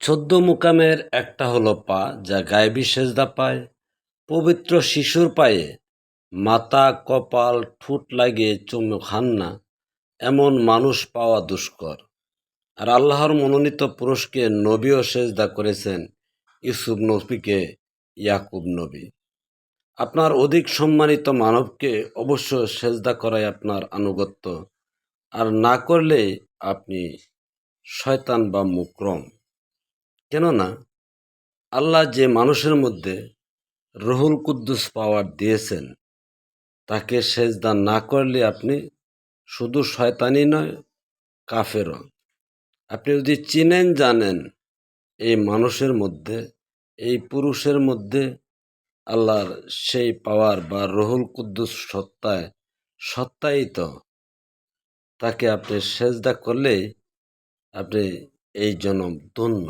চোদ্দ মুকামের একটা হলো পা, যা গায়েবী সেজদা পায়, পবিত্র শিশুর পায়ে মাথা, কপাল, ঠোঁট লাগিয়ে চুমু খান না, এমন মানুষ পাওয়া দুষ্কর। আর আল্লাহর মনোনীত পুরুষকে নবীও সেজদা করেছেন ইউসুফ নবীকে ইয়াকুব নবী। আপনার অধিক সম্মানিত মানবকে অবশ্য সেজদা করাই আপনার আনুগত্য, আর না করলে আপনি শয়তান বা মুকরম। কেননা আল্লাহ যে মানুষের মধ্যে রহুল কুদ্দুস পাওয়ার দিয়েছেন, তাকে সেজদা না করলে আপনি শুধু শয়তানি নয়, কাফেরও। আপনি যদি চিনেন, জানেন এই মানুষের মধ্যে, এই পুরুষের মধ্যে আল্লাহর সেই পাওয়ার বা রহুল কুদ্দুস সত্তায় সত্তায়িত, তাকে আপনি সেজদা করলেই আপনি এই জনম ধন্য।